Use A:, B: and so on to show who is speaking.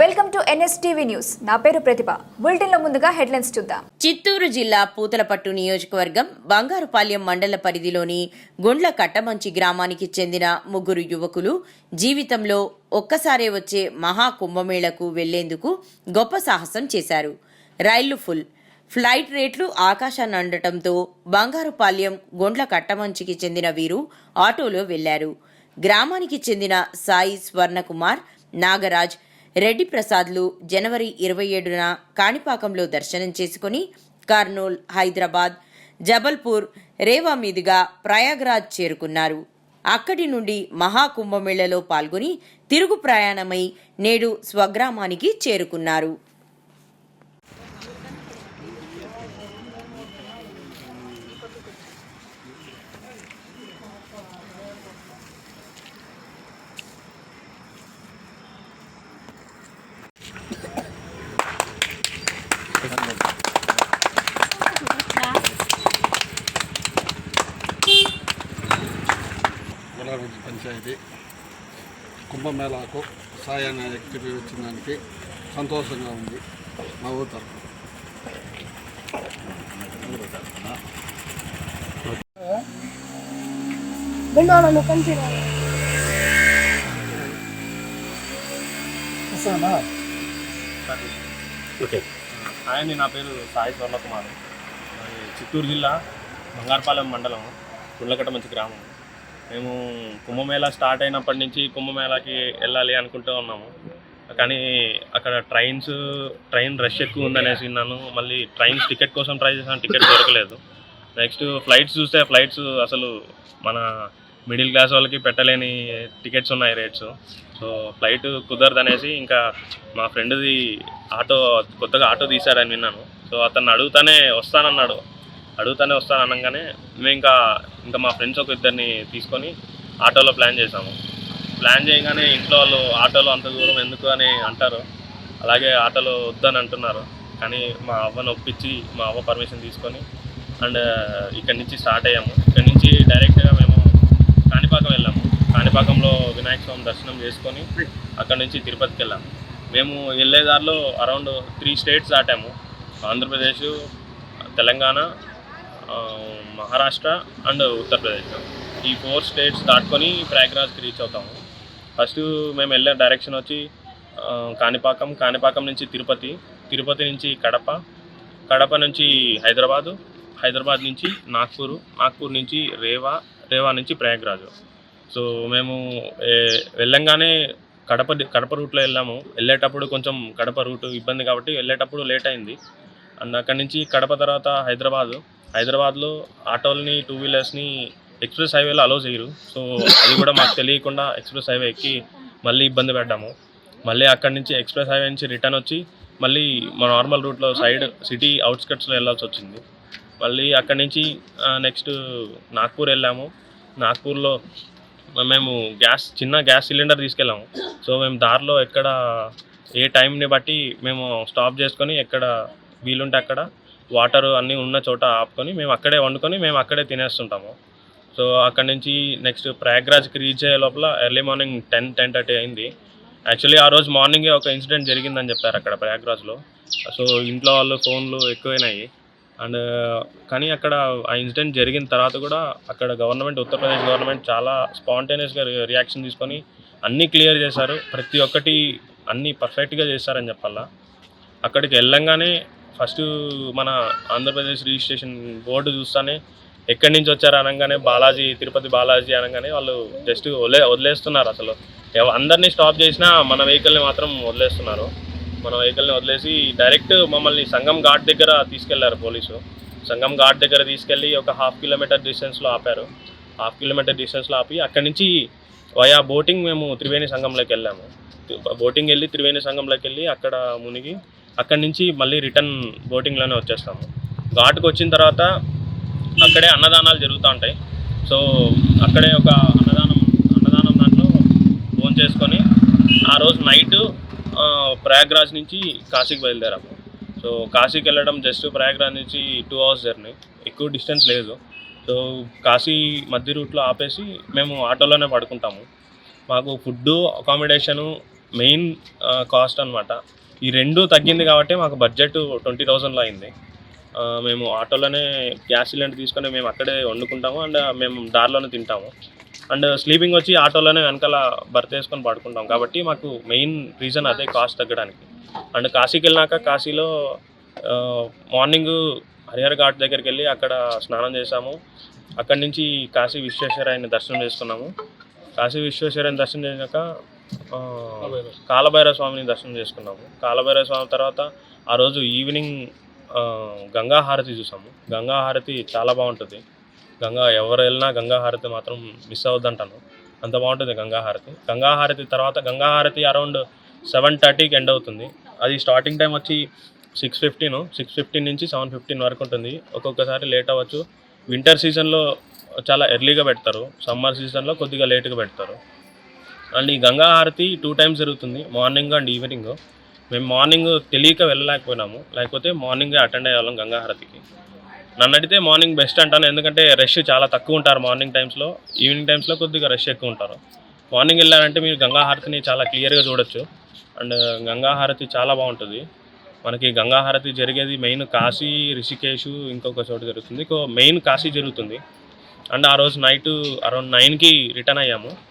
A: Welcome to NSTV news. నా పేరు ప్రతిభ. బులెటిన్లో ముందుగా హెడ్లైన్స్ చూద్దాం.
B: చిత్తూరు జిల్లా పూతలపట్టు నియోజకవర్గం బంగారుపాలెం మండల పరిధిలోని గుండ్ల కట్టమంచి గ్రామానికి చెందిన ముగ్గురు యువకులు జీవితంలో ఒక్కసారే వచ్చే మహా కుంభమేళకు వెళ్ళేందుకు గొప్ప సాహసం చేశారు. రైళ్ళు ఫుల్. ఫ్లైట్ రేట్లు ఆకాశాన్ని అండటంతో బంగారుపాలెం గుండ్ల కట్టమంచికి చెందిన వీరు ఆటోలో వెళ్ళారు. గ్రామానికి చెందిన సాయి స్వర్ణకుమార్ నాగరాజ్ రెడ్డి ప్రసాద్లు జనవరి ఇరవై ఏడున కాణిపాకంలో దర్శనం చేసుకుని కర్నూల్ హైదరాబాద్ జబల్పూర్ రేవా మీదుగా ప్రయాగ్రాజ్ చేరుకున్నారు. అక్కడి నుండి మహాకుంభమేళలో పాల్గొని తిరుగు ప్రయాణమై నేడు స్వగ్రామానికి చేరుకున్నారు.
C: గులాబీ పంచాయతీ. కుంభమేళాకు సాయాన్ని వ్యక్తి వచ్చిన దానికి సంతోషంగా ఉంది. మా ఊరు తరఫున
D: ఓకే. అండి నా పేరు సాయి స్వర్ణకుమార్. చిత్తూరు జిల్లా బంగారపాలెం మండలం గుండ్లకట్ట మంచి గ్రామం. మేము కుంభమేళా స్టార్ట్ అయినప్పటి నుంచి కుంభమేళాకి వెళ్ళాలి అనుకుంటూ ఉన్నాము. కానీ అక్కడ ట్రైన్స్ ట్రైన్ రష్ ఎక్కువ ఉందనేసి విన్నాను మళ్ళీ ట్రైన్స్ టికెట్ కోసం ట్రై చేసాను టికెట్ దొరకలేదు. నెక్స్ట్ ఫ్లైట్స్ చూస్తే ఫ్లైట్స్ అసలు మన మిడిల్ క్లాస్ వాళ్ళకి పెట్టలేని టికెట్స్ ఉన్నాయి రేట్స్. సో ఫ్లైట్ కుదరదు అనేసి ఇంకా మా ఫ్రెండ్ది ఆటో కొత్తగా ఆటో తీశాడని విన్నాను. సో అతను అడుగుతానే వస్తానన్నాడు. అడుగుతానే వస్తాను అనగానే. మేము ఇంకా ఇంకా మా ఫ్రెండ్స్ ఒక ఇద్దరిని తీసుకొని ఆటోలో ప్లాన్ చేసాము ప్లాన్ చేయగానే ఇంట్లో వాళ్ళు ఆటోలో అంత దూరం ఎందుకు అని అంటారు. అలాగే ఆటోలో వద్దని అంటున్నారు. కానీ మా అవ్వను ఒప్పించి మా అవ్వ పర్మిషన్ తీసుకొని అండ్ ఇక్కడి నుంచి స్టార్ట్ అయ్యాము. ఇక్కడి నుంచి డైరెక్ట్గా మేము కాణిపాకం వెళ్ళాము. కాణిపాకంలో వినాయక స్వామి దర్శనం చేసుకొని అక్కడి నుంచి తిరుపతికి వెళ్ళాము మేము వెళ్ళే దారిలో అరౌండ్ త్రీ స్టేట్స్ దాటాము. ఆంధ్రప్రదేశ్ తెలంగాణ మహారాష్ట్ర అండ్ ఉత్తరప్రదేశ్. ఈ ఫోర్ స్టేట్స్ దాటుకొని ప్రయాగ్రాజ్కి రీచ్ అవుతాము. ఫస్ట్ మేము వెళ్ళే డైరెక్షన్ వచ్చి కాణిపాకం కాణిపాకం నుంచి తిరుపతి తిరుపతి నుంచి కడప కడప నుంచి హైదరాబాదు హైదరాబాద్ నుంచి నాగ్పూర్ నాగ్పూర్ నుంచి రేవా రేవా నుంచి ప్రయాగ్రాజ్. సో మేము వెళ్ళంగానే కడప కడప రూట్లో వెళ్ళాము. వెళ్ళేటప్పుడు కొంచెం కడప రూట్ ఇబ్బంది కాబట్టి వెళ్ళేటప్పుడు లేట్ అయింది. అండ్ అక్కడి నుంచి కడప తర్వాత హైదరాబాద్. హైదరాబాద్లో ఆటోలని టూ వీలర్స్ని ఎక్స్ప్రెస్ హైవేలో అలో చేయరు. సో అది కూడా మాకు తెలియకుండా ఎక్స్ప్రెస్ హైవే ఎక్కి మళ్ళీ ఇబ్బంది పడ్డాము. మళ్ళీ అక్కడి నుంచి ఎక్స్ప్రెస్ హైవే నుంచి రిటర్న్ వచ్చి మళ్ళీ మా నార్మల్ రూట్లో సైడ్ సిటీ అవుట్స్కట్స్లో వెళ్ళాల్సి వచ్చింది. మళ్ళీ అక్కడి నుంచి నెక్స్ట్ నాగ్పూర్ వెళ్ళాము. నాగ్పూర్లో మేము గ్యాస్ చిన్న గ్యాస్ సిలిండర్ తీసుకెళ్ళాము. సో మేము దారిలో ఎక్కడ ఏ టైంని బట్టి మేము స్టాప్ చేసుకొని ఎక్కడ వీలుంటే అక్కడ వాటర్ అన్నీ ఉన్న చోట ఆపుకొని మేము అక్కడే వండుకొని మేము అక్కడే తినేస్తుంటాము. సో అక్కడి నుంచి నెక్స్ట్ ప్రయాగ్రాజ్కి రీచ్ అయ్యే లోపల early morning ten ten thirty అయింది. యాక్చువల్లీ ఆ రోజు మార్నింగే ఒక ఇన్సిడెంట్ జరిగిందని చెప్పారు అక్కడ ప్రయాగ్రాజ్లో. సో ఇంట్లో వాళ్ళు ఫోన్లు ఎక్కువైనాయి. అండ్ కానీ అక్కడ ఆ ఇన్సిడెంట్ జరిగిన తర్వాత కూడా అక్కడ గవర్నమెంట్ ఉత్తరప్రదేశ్ గవర్నమెంట్ చాలా స్పాంటేనియస్గా రియాక్షన్ తీసుకొని అన్నీ క్లియర్ చేశారు. ప్రతి ఒక్కటి అన్నీ పర్ఫెక్ట్గా చేశారని చెప్పాలా. అక్కడికి వెళ్ళంగానే ఫస్ట్ మన ఆంధ్రప్రదేశ్ రిజిస్ట్రేషన్ బోర్డు చూస్తానే ఎక్కడి నుంచి వచ్చారు అనగానే బాలాజీ తిరుపతి బాలాజీ అనగానే వాళ్ళు జస్ట్ వదిలే వదిలేస్తున్నారు అసలు. అందరినీ స్టాప్ చేసినా మన వెహికల్ని మాత్రం వదిలేస్తున్నారు. మన వెహికల్ని వదిలేసి డైరెక్ట్ మమ్మల్ని సంగం ఘాట్ దగ్గర తీసుకెళ్ళారు పోలీసు. సంగం ఘాట్ దగ్గర తీసుకెళ్ళి ఒక హాఫ్ కిలోమీటర్ డిస్టెన్స్లో ఆపారు. హాఫ్ కిలోమీటర్ డిస్టెన్స్లో ఆపి అక్కడి నుంచి వయా బోటింగ్ మేము త్రివేణి సంఘంలోకి వెళ్ళాము. బోటింగ్ వెళ్ళి త్రివేణి సంఘంలోకి వెళ్ళి అక్కడ మునిగి అక్కడి నుంచి మళ్ళీ రిటర్న్ బోటింగ్లోనే వచ్చేస్తాము. ఘాట్కి వచ్చిన తర్వాత అక్కడే అన్నదానాలు జరుగుతూ ఉంటాయి. సో అక్కడే ఒక అన్నదానం అన్నదానం దాంట్లో ఫోన్ చేసుకొని ఆ రోజు నైట్ ప్రయాగ్రాజ్ నుంచి కాశీకి బయలుదేరాము. సో కాశీకి వెళ్ళడం జస్ట్ ప్రయాగ్రాజ్ నుంచి టూ అవర్స్ జర్నీ ఎక్కువ డిస్టెన్స్ లేదు. సో కాశీ మధ్య రూట్లో ఆపేసి మేము ఆటోలోనే పడుకుంటాము. మాకు ఫుడ్డు అకామిడేషను మెయిన్ కాస్ట్ అనమాట ఈ రెండు తగ్గింది కాబట్టి మాకు బడ్జెట్ ట్వంటీ థౌజండ్లో అయింది. మేము ఆటోలోనే గ్యాస్ సిలిండర్ తీసుకొని మేము అక్కడే వండుకుంటాము అండ్ మేము దారిలోనే తింటాము. అండ్ స్లీపింగ్ వచ్చి ఆటోలోనే వెనకాల భర్త వేసుకొని పడుకుంటాం కాబట్టి మాకు మెయిన్ రీజన్ అదే కాస్ట్ తగ్గడానికి. అండ్ కాశీకి వెళ్ళినాక కాశీలో మార్నింగ్ హరిహర ఘాట్ దగ్గరికి వెళ్ళి అక్కడ స్నానం చేసాము అక్కడి నుంచి కాశీ విశ్వేశ్వరాయని దర్శనం చేసుకున్నాము. కాశీ విశ్వేశ్వరాయని దర్శనం చేశాక కాలభైరవ స్వామిని దర్శనం చేసుకున్నాము. కాలభైరవ స్వామి తర్వాత ఆ రోజు ఈవినింగ్ గంగా హారతి చూసాము. గంగా హారతి చాలా బాగుంటుంది. గంగా ఎవరు వెళ్ళినా గంగా హారతి మాత్రం మిస్ అవ్వద్దంటాను. అంత బాగుంటుంది గంగా హారతి. గంగా హారతి తర్వాత గంగా హారతి అరౌండ్ సెవెన్ థర్టీకి ఎండ్ అవుతుంది. అది స్టార్టింగ్ టైం వచ్చి సిక్స్ ఫిఫ్టీన్ సిక్స్ ఫిఫ్టీన్ నుంచి సెవెన్ ఫిఫ్టీన్ వరకు ఉంటుంది. ఒక్కొక్కసారి లేట్ అవ్వచ్చు. వింటర్ సీజన్లో చాలా ఎర్లీగా పెడతారు. సమ్మర్ సీజన్లో కొద్దిగా లేట్గా పెడతారు. అండ్ ఈ గంగా హారతి టూ టైమ్స్ జరుగుతుంది మార్నింగ్ అండ్ ఈవినింగ్. మేము మార్నింగ్ తెలియక వెళ్ళలేకపోయినాము. లేకపోతే మార్నింగే అటెండ్ అయ్యేవాళ్ళం గంగా హారతికి. నన్ను అడిగితే మార్నింగ్ బెస్ట్ అంటాను ఎందుకంటే రష్ చాలా తక్కువ ఉంటారు మార్నింగ్ టైమ్స్లో. ఈవినింగ్ టైమ్స్లో కొద్దిగా రష్ ఎక్కువ ఉంటారు. మార్నింగ్ వెళ్ళారంటే మీరు గంగా హారతిని చాలా క్లియర్గా చూడొచ్చు. అండ్ గంగా హారతి చాలా బాగుంటుంది. మనకి గంగా హారతి జరిగేది మెయిన్ కాశీ రిషికేష్ ఇంకొక చోట జరుగుతుంది. ఇంకో మెయిన్ కాశీ జరుగుతుంది. అండ్ ఆ రోజు నైట్ అరౌండ్ నైన్కి రిటర్న్ అయ్యాము.